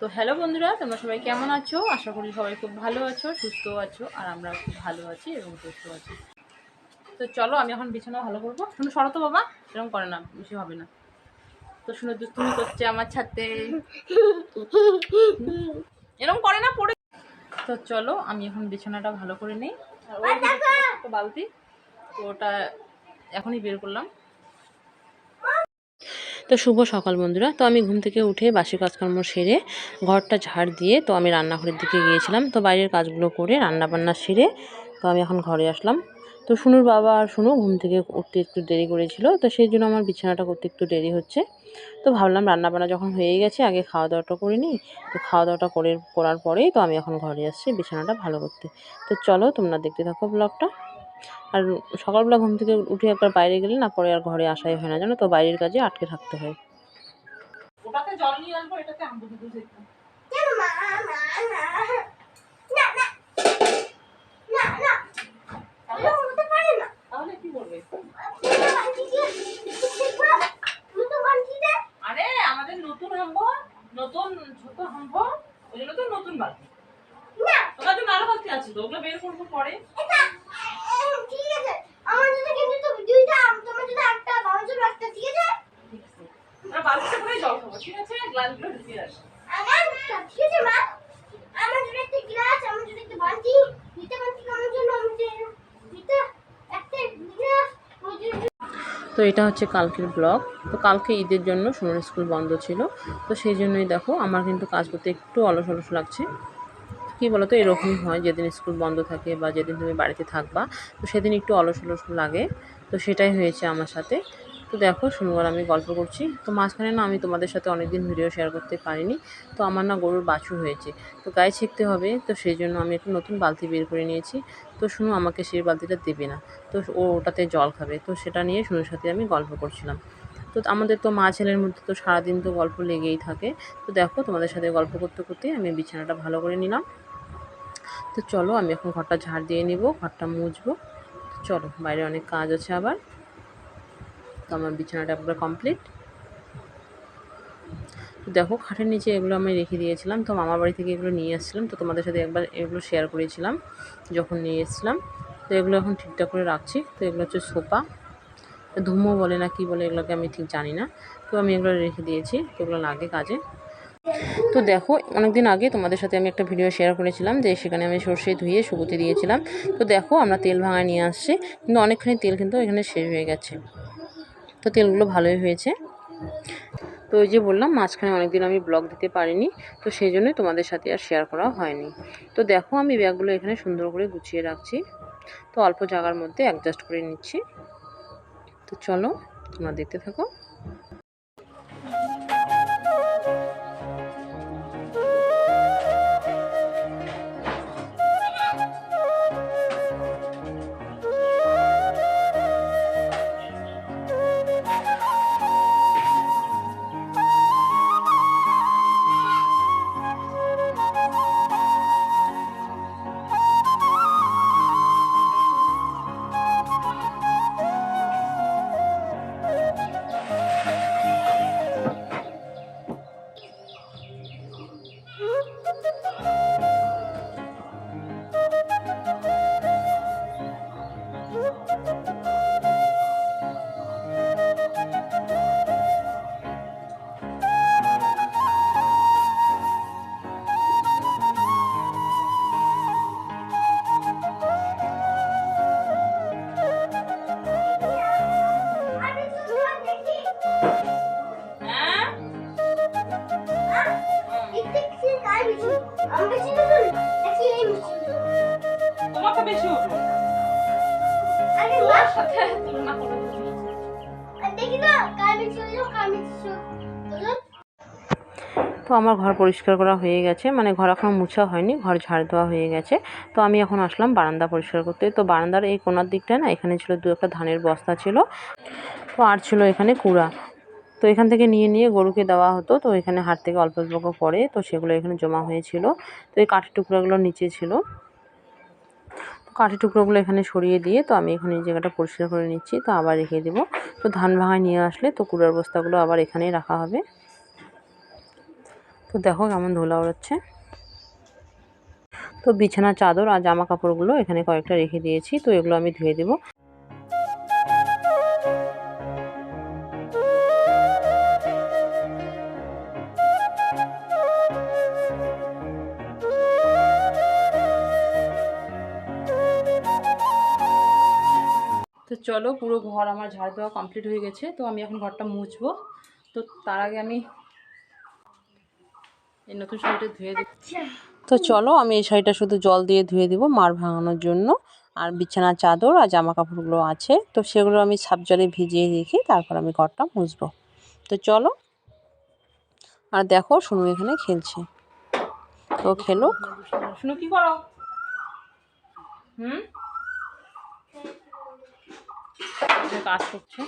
তো হ্যালো বন্ধুরা, তোমরা সবাই কেমন আছো? আশা করি সবাই খুব ভালো আছো, সুস্থ আছো, আর আমরা খুব ভালো আছি এবং সুস্থ আছি। তো চলো, আমি এখন বিছানা ভালো করব। শুনে, সরো তো বাবা, এরকম করে না, বেশি হবে না। তো শুনে দুষ্টুমি করছে আমার ছাড়তে এরকম করে না, পড়ে তো চলো, আমি এখন বিছানাটা ভালো করে নিই। বালতি। তো ওটা এখনই বের করলাম। তো শুভ সকাল বন্ধুরা। তো আমি ঘুম থেকে উঠে বাসি কাজকর্ম সেরে ঘরটা ঝাড় দিয়ে তো আমি রান্নাঘরের দিকে গিয়েছিলাম। তো বাইরের কাজগুলো করে রান্না বান্না সেরে তো আমি এখন ঘরে আসলাম। তো শুনুর বাবা আর শুনু ঘুম থেকে উঠতে একটু দেরি করেছিল, তো সেই জন্য আমার বিছানাটা করতে একটু দেরি হচ্ছে। তো ভাবলাম রান্না বান্না যখন হয়ে গেছে, আগে খাওয়া দাওয়াটা করে নিই। তো খাওয়া দাওয়াটা করে, করার পরেই তো আমি এখন ঘরে আসছি বিছানাটা ভালো করতে। তো চলো তোমরা দেখতে থাকো ব্লগটা আর সকালবেলা ঘুম থেকে উঠে একবার বাইরে গেলে না পরে আর ঘরে আসাই হয় না। জানো তো? বাইরের কাজে আটকে থাকতে হয়। ওটাতে জল নিয়ে আসব, এটাতে আম্বু দুধ আরে, আমাদের নতুন হাম্বো নতুন ছোট হাম্বো ওইগুলো তো নতুন বালতি। তোমার জন্য আরও বালতি আছে তো, ওগুলো বের করব পরে। ঠিক আছে? আমরা বালতিতে করে জল খাব ঠিক আছে? গ্লাসগুলো ঢুকিয়ে আসি। তো এটা হচ্ছে কালকের ব্লগ। তো কালকে ঈদের জন্য সোনার স্কুল বন্ধ ছিল। তো সেই জন্যই দেখো আমার কিন্তু কাজ করতে একটু অলস অলস লাগছে। কী বলো তো এরকমই হয় যেদিন স্কুল বন্ধ থাকে বা যেদিন তুমি বাড়িতে থাকবা, তো সেদিন একটু অলস অলস লাগে। তো সেটাই হয়েছে আমার সাথে। তো দেখো শুনবার আমি গল্প করছি। তো মাঝখানে না আমি তোমাদের সাথে অনেকদিন ভিডিও শেয়ার করতে পারিনি। তো আমার না গরুর বাছুর হয়েছে। তো গায়ে ছেঁকতে হবে, তো সেই জন্য আমি একটা নতুন বালতি বের করে নিয়েছি। তো শুনু, আমাকে সেই বালতিটা দেবে না। তো ও ওটাতে জল খাবে। তো সেটা নিয়ে শুনুর সাথে আমি গল্প করছিলাম। তো আমাদের তো মা ছেলের মধ্যে তো সারাদিন তো গল্প লেগেই থাকে। তো দেখো, তোমাদের সাথে গল্প করতে করতে আমি বিছানাটা ভালো করে নিলাম। তো চলো, আমি এখন ঘরটা ঝাড় দিয়ে নিব, ঘরটা মুছবো। চলো, বাইরে অনেক কাজ আছে আবার। তো আমার বিছানাটা একবার কমপ্লিট তো দেখো, খাটের নিচে এগুলো আমি রেখে দিয়েছিলাম। তো মামার বাড়ি থেকে এগুলো নিয়ে এসেছিলাম তো তোমাদের সাথে একবার এগুলো শেয়ার করেছিলাম, যখন নিয়ে এসেছিলাম। তো এগুলো এখন ঠিকঠাক করে রাখছি। তো এগুলো হচ্ছে সোফা। ধুমো বলে না কি বলে এগুলোকে আমি ঠিক জানি না। তো আমি এগুলো রেখে দিয়েছি এগুলো লাগে কাজে। তো দেখো, অনেকদিন আগে তোমাদের সাথে আমি একটা ভিডিও শেয়ার করেছিলাম যে সেখানে আমি সর্ষে ধুয়ে শুকুতে দিয়েছিলাম। তো দেখো, আমরা তেল ভাঙায় নিয়ে আসছি, কিন্তু অনেকখানি তেল কিন্তু এখানে শেষ হয়ে গেছে। তো তেলগুলো ভালোই হয়েছে। তো ওই যে বললাম, মাঝখানে অনেকদিন আমি ব্লগ দিতে পারিনি, তো সেই জন্যই তোমাদের সাথে আর শেয়ার করা হয়নি। তো দেখো, আমি ব্যাগগুলো এখানে সুন্দর করে গুছিয়ে রাখছি। তো অল্প জায়গার মধ্যে অ্যাডজাস্ট করে নিচ্ছি। তো চলো, তোমরা দেখতে থাকো। তো আমার ঘর পরিষ্কার করা হয়ে গেছে। মানে ঘর এখনও মুছা হয়নি, ঘর ঝাড় দেওয়া হয়ে গেছে। তো আমি এখন আসলাম বারান্দা পরিষ্কার করতে। তো বারান্দার এই কোনার দিকটায় না, এখানে ছিল দু একটা ধানের বস্তা ছিল। তো আর ছিল এখানে কুড়া। তো এখান থেকে নিয়ে নিয়ে গরুকে দেওয়া হতো। তো এখানে হাট থেকে অল্প অল্প পড়ে। তো সেগুলো এখানে জমা হয়েছিল। তো এই কাঠের টুকরোগুলো নিচে ছিল। তো কাঠের টুকরোগুলো এখানে সরিয়ে দিয়ে তো আমি এখানে এই জায়গাটা পরিষ্কার করে নিচ্ছি। তো আবার রেখে দেবো। তো ধান ভাঙায় নিয়ে আসলে তো কুড়ার বস্তাগুলো আবার এখানেই রাখা হবে। তো দেখো কেমন ধুলা ওড়াচ্ছে। তো বিছানা চাদর আর জামা কাপড়গুলো এখানে কয়েকটা রেখে দিয়েছি, তো এগুলো আমি ধুয়ে দেবো। তো চলো পুরো ঘর আমার ঝাড় দেওয়া কমপ্লিট হয়ে গেছে, তো আমি এখন ঘরটা মুছবো। তো তার আগে আমি এই নতুন শাড়িটা ধুয়ে দিই তো চলো আমি এই শাড়িটা শুধু জল দিয়ে ধুয়ে দিব মার ভাঙানোর জন্য। আর বিছানার চাদর আর জামা কাপড়গুলো আছে। তো সেগুলো আমি সাপ জলে ভিজিয়ে রেখে তারপর আমি ঘরটা মুছবো। তো চলো। আর দেখো শুনু এখানে খেলছে। তো খেলুক শুনু কি করো? হুম? কাজ করছে।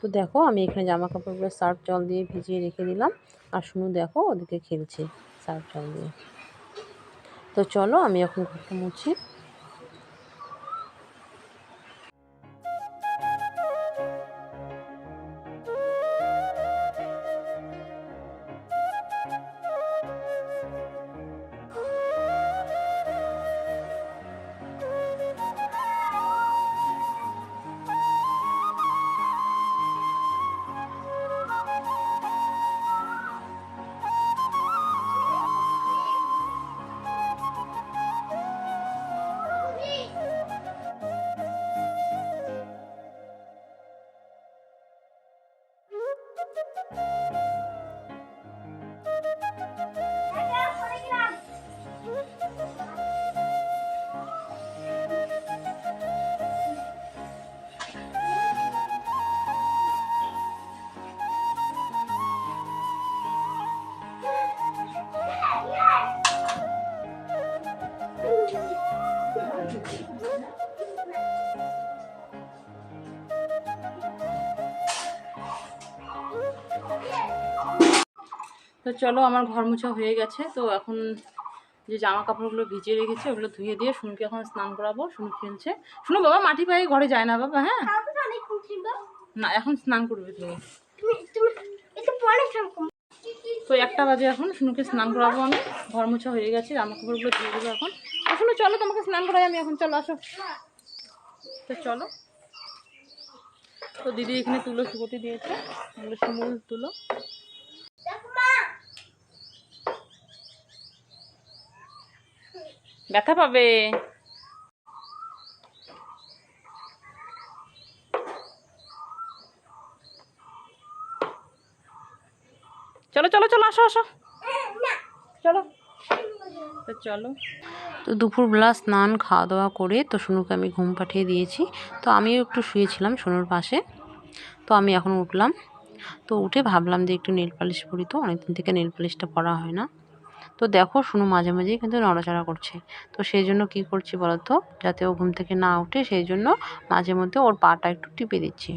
তো দেখো, আমি এখানে জামা কাপড়গুলো সার্ফ জল দিয়ে ভিজিয়ে রেখে দিলাম। আর শুনু দেখো, ওদিকে খেলছে সার্ফ জল দিয়ে। তো চলো, আমি এখন ঘরটা মুছি। তো চলো আমার ঘর মোছা হয়ে গেছে। তো এখন যে জামা কাপড়গুলো ভিজিয়ে রেখেছে ওগুলো ধুয়ে দিয়ে শুনুকে এখন স্নান করাবো। শুনু খেলছে। শুনো বাবা মাটি পায়ে ঘরে যায় না বাবা হ্যাঁ? না এখন স্নান করবে তুমি। তো একটা বাজে এখন শুনুকে স্নান করাবো আমি। ঘর মোছা হয়ে গেছে জামা কাপড়গুলো ধুয়ে দেবো এখন। শুনো চলো তোমাকে স্নান করাই আমি এখন চলো আসো। তো চলো। তো দিদি এখানে তুলো শুকোতে দিয়েছে। এগুলো শিমুল তুলো। ব্যথা পাবে। চলো চলো চলো, আসো আসো। চলো। তো চলো। তো দুপুর দুপুরবেলা স্নান খাওয়া দাওয়া করে তো শুনুকে আমি ঘুম পাঠিয়ে দিয়েছি। তো আমিও একটু শুয়েছিলাম শুনুর পাশে। তো আমি এখন উঠলাম। তো উঠে ভাবলাম যে একটু নেল পালিশ পরি তো, অনেকদিন থেকে নেল পালিশটা পরা হয় না। তো দেখো শুনু মাঝে মাঝেই কিন্তু নড়াচড়া করছে। তো সেই জন্য কী করছি বলতো? যাতে ও ঘুম থেকে না উঠে সেই জন্য মাঝে মধ্যে ওর পাটা একটু টিপে দিচ্ছি।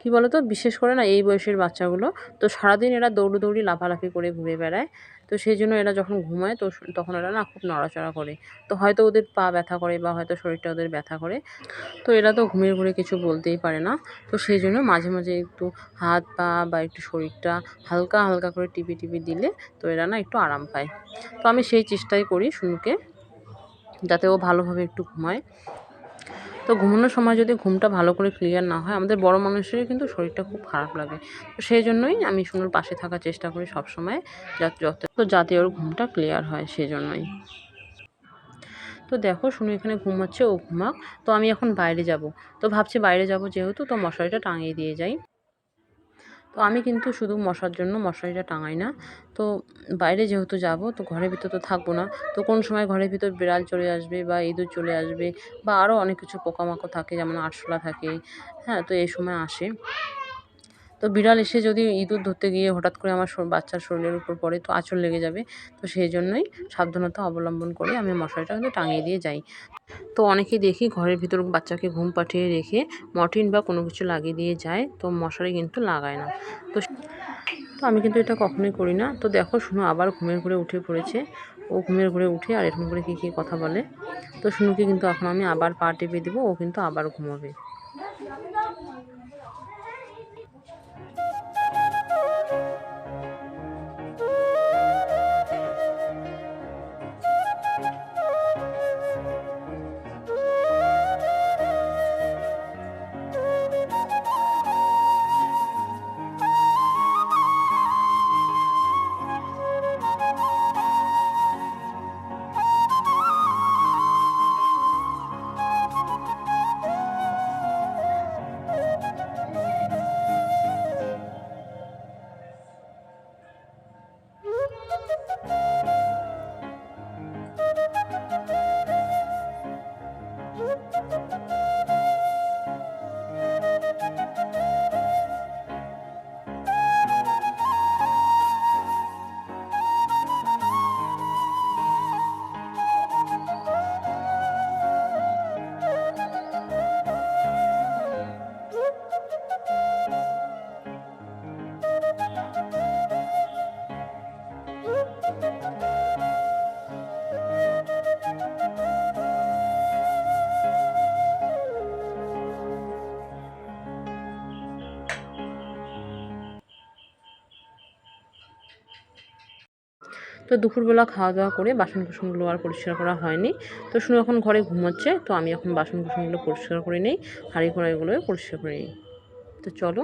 কি বলতো? বিশেষ করে না এই বয়সের বাচ্চাগুলো, তো সারাদিন এরা দৌড়দৌড়ি লাফালাফি করে ঘুরে বেড়ায়। তো সেই জন্য এরা যখন ঘুমায়, তো তখন এরা না খুব নড়াচড়া করে। তো হয়তো ওদের পা ব্যথা করে বা হয়তো শরীরটা ওদের ব্যথা করে। তো এরা তো ঘুমিয়ে ঘুরে কিছু বলতেই পারে না। তো সেই জন্য মাঝে মাঝে একটু হাত পা বা একটু শরীরটা হালকা হালকা করে টিপি টিপি দিলে তো এরা না একটু আরাম পায়। তো আমি সেই চেষ্টাই করি শুনুকে যাতে ও ভালোভাবে একটু ঘুমায়। তো ঘুমানোর সময় যদি ঘুমটা ভালো করে ক্লিয়ার না হয়, আমাদের বড় মানুষেরই কিন্তু শরীরটা খুব খারাপ লাগে। তো সেই জন্যই আমি শুনুর পাশে থাকার চেষ্টা করি সবসময় যত তো যাতে ওর ঘুমটা ক্লিয়ার হয় সেই জন্যই তো দেখো শুনু এখানে ঘুমাচ্ছে, ও ঘুমাক। তো আমি এখন বাইরে যাব। তো ভাবছি বাইরে যাব যেহেতু, তো মশারিটা টাঙিয়ে দিয়ে যাই। তো আমি কিন্তু শুধু মশার জন্য মশারিটা টাঙাই না। তো বাইরে যেহেতু যাব, তো ঘরের ভিতর তো থাকব না। তো কোন সময় ঘরের ভিতর বিড়াল চলে আসবে বা ইঁদুর চলে আসবে বা আরও অনেক কিছু পোকামাকড় থাকে, যেমন আরশোলা থাকে হ্যাঁ তো এই সময় আসে। তো বিড়াল এসে যদি ইঁদুর ধরতে গিয়ে হঠাৎ করে আমার বাচ্চার শরীরের উপর পড়ে, তো আঁচড় লেগে যাবে। তো সেই জন্যই সাবধানতা অবলম্বন করে আমি মশারিটা কিন্তু টাঙিয়ে দিয়ে যাই। তো অনেকেই দেখি ঘরের ভিতর বাচ্চাকে ঘুম পাঠিয়ে রেখে মর্টিন বা কোনো কিছু লাগিয়ে দিয়ে যায়, তো মশারি কিন্তু লাগায় না। তো তো আমি কিন্তু এটা কখনোই করি না। তো দেখো শুনো আবার ঘুমের ঘুরে উঠে পড়েছে। ও ঘুমের ঘুরে উঠে আর এরকম করে কী কী কথা বলে। তো শুনুকে কিন্তু এখন আমি আবার পা টেপে দেবো, ও কিন্তু আবার ঘুমাবে। তো দুপুরবেলা খাওয়া দাওয়া করে বাসন কুসনগুলো আর পরিষ্কার করা হয়নি। তো শুনে এখন ঘরে ঘুমোচ্ছে, তো আমি এখন বাসন কুসনগুলো পরিষ্কার করে নিই হাঁড়ি কড়াইগুলো পরিষ্কার করে নিই। তো চলো।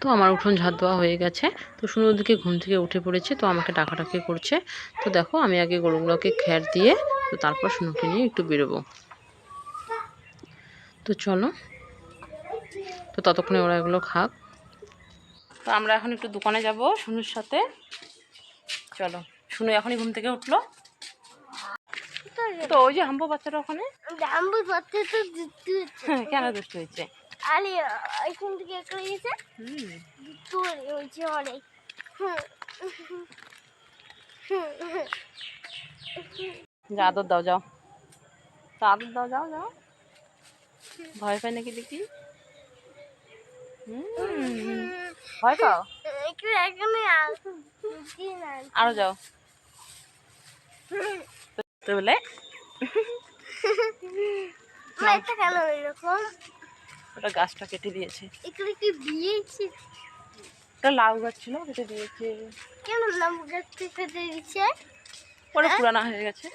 তো আমার উঠোন ঝাড় দেওয়া হয়ে গেছে। তো শুনে ওদিকে ঘুম থেকে উঠে পড়েছে তো আমাকে ডাকাডাকি করছে। তো দেখো আমি আগে গরুগুলোকে খ্যার দিয়ে তো তারপর শুনুকে নিয়ে একটু বেরোবো। তো চলো। তো ততক্ষণে ওরা এগুলো খাক। তো আমরা এখন একটু দোকানে যাব শুনুর সাথে। চলো শুনু এখনই ঘুম থেকে উঠল। তো ওই যে হাম্বো বাচ্চাটা ওখানে। দুধ কেন দুষ্ট হয়েছে আরে এখান থেকে একটা গেছে তোর হয়েছে অনেক। যা আদর দাও যাও। তা আদর দাও যাও যাও। ভয় পায় নাকি দেখি? ভয় পাও? আরও যাও। তো বলে? কেন এরকম ওটা গাছটা কেটে দিয়েছে। এখানে কি দিয়েছি? ওটা লাউ গাছ ছিল কেটে দিয়েছে। কেন নাম গাছ থেকে দিয়েছে? পরে পুরানো হয়ে গেছে।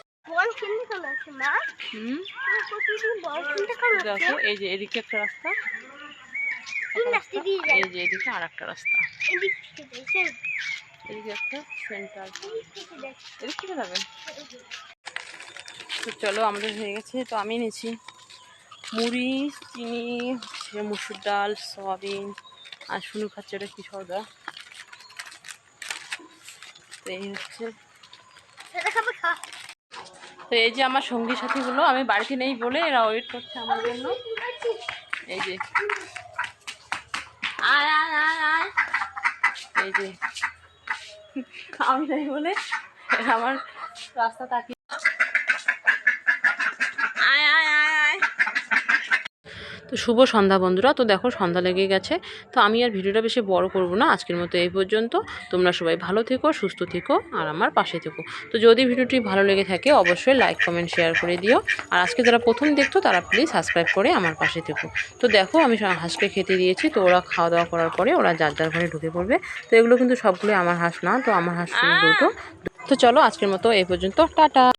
দেখো এই যে এদিকে একটা রাস্তা। এই যে এদিকে আর একটা রাস্তা। এদিক একটা সেন্টার এদিক থেকে যাবে। তো চলো আমাদের হয়ে গেছে। তো আমি নিয়েছি মুড়ি চিনি মুসুর ডাল সয়াবিন আর শুনু খাচ্ছে ওটা কি সদা তো এই হচ্ছে। তো এই যে আমার সঙ্গী সাথীগুলো আমি বাড়িতে নেই বলে এরা ওয়েট করছে আমার জন্য। এই যে। আয় আয় আয় আয়। এই যে। আমি নেই বলে আমার রাস্তা তাকিয়ে আয় আয় আয় আয় তো শুভ সন্ধ্যা বন্ধুরা। তো দেখো সন্ধ্যা লেগে গেছে। তো আমি আর ভিডিওটা বেশি বড় করব না। আজকের মতো এই পর্যন্ত। তোমরা সবাই ভালো থেকো সুস্থ থেকো আর আমার পাশে থেকো। তো যদি ভিডিওটি ভালো লেগে থাকে অবশ্যই লাইক কমেন্ট শেয়ার করে দিও। আর আজকে যারা প্রথম দেখতো তারা প্লিজ সাবস্ক্রাইব করে আমার পাশে থেকো। তো দেখো আমি হাঁসকে খেতে দিয়েছি। তো ওরা খাওয়া দাওয়া করার পরে ওরা যার যার ঘরে ঢুকে পড়বে। তো এগুলো কিন্তু সবগুলোই আমার হাঁস না। তো আমার হাঁস দুটো। তো চলো আজকের মতো এই পর্যন্ত। টাটা!